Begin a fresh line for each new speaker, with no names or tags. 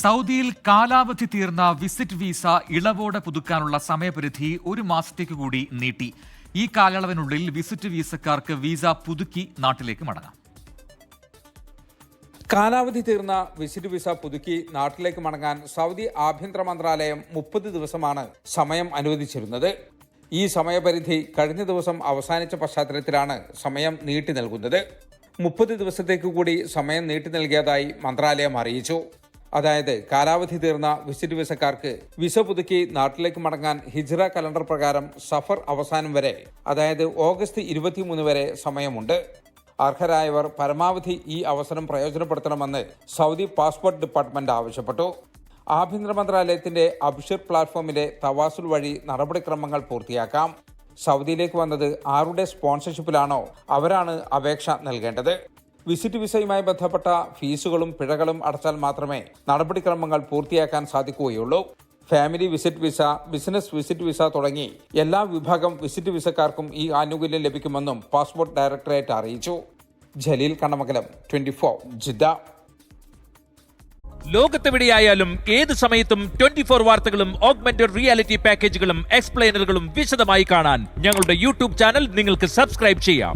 സൗദിയിൽ കാലാവധി തീർന്ന വിസിറ്റ് വിസ ഇളവോടെ പുതുക്കാനുള്ള സമയപരിധി ഒരു മാസത്തേക്ക് കൂടി നീട്ടി. ഈ കാലയളവിനുള്ളിൽ വിസിറ്റ് വിസക്കാർക്ക് വിസ പുതുക്കി നാട്ടിലേക്ക് മടങ്ങാം.
കാലാവധി തീർന്ന വിസിറ്റ് വിസ പുതുക്കി നാട്ടിലേക്ക് മടങ്ങാൻ സൗദി ആഭ്യന്തര മന്ത്രാലയം മുപ്പത് ദിവസമാണ് സമയം അനുവദിച്ചിരുന്നത്. ഈ സമയപരിധി കഴിഞ്ഞ ദിവസം അവസാനിച്ച പശ്ചാത്തലത്തിലാണ് സമയം നീട്ടി നൽകുന്നത്. മുപ്പത് ദിവസത്തേക്ക് കൂടി സമയം നീട്ടി നൽകിയതായി മന്ത്രാലയം അറിയിച്ചു. അതായത് കാലാവധി തീർന്ന വിസിറ്റ് വിസക്കാർക്ക് വിസ പുതുക്കി നാട്ടിലേക്ക് മടങ്ങാൻ ഹിജ്റ കലണ്ടർ പ്രകാരം സഫർ അവസാനം വരെ അതായത് ഓഗസ്റ്റ് ഇരുപത്തിമൂന്ന് വരെ സമയമുണ്ട്. അർഹരായവർ പരമാവധി ഈ അവസരം പ്രയോജനപ്പെടുത്തണമെന്ന് സൗദി പാസ്പോർട്ട് ഡിപ്പാർട്ട്മെന്റ് ആവശ്യപ്പെട്ടു. ആഭ്യന്തര മന്ത്രാലയത്തിന്റെ അബ്ഷിർ പ്ലാറ്റ്ഫോമിലെ തവാസുൽ വഴി നടപടിക്രമങ്ങൾ പൂർത്തിയാക്കാം. സൗദിയിലേക്ക് വന്നത് ആരുടെ സ്പോൺസർഷിപ്പിലാണോ അവരാണ് അപേക്ഷ നൽകേണ്ടത്. വിസിറ്റ് വിസയുമായി ബന്ധപ്പെട്ട ഫീസുകളും പിഴകളും അടച്ചാൽ മാത്രമേ നടപടിക്രമങ്ങൾ പൂർത്തിയാക്കാൻ സാധിക്കുകയുള്ളൂ. Family visit visa business visit visa തുടങ്ങി എല്ലാ വിഭാഗം വിസിറ്റ് വിസക്കാർക്കും ഈ ആനുകൂല്യം ലഭിക്കുമെന്നും പാസ്പോർട്ട് ഡയറക്ടറേറ്റ് അറിയിച്ചു. Jaleel Kannamangalam twenty four Jeddah.
ലോകത്തെവിടെയായാലും ഏത് സമയത്തും ട്വന്റി ഫോർ വാർത്തകളും ഓഗ്മെന്റഡ് റിയാലിറ്റി പാക്കേജുകളും എക്സ്പ്ലെയിനറുകളും വിശദമായി കാണാൻ ഞങ്ങളുടെ യൂട്യൂബ് ചാനൽ നിങ്ങൾക്ക് സബ്സ്ക്രൈബ് ചെയ്യാം.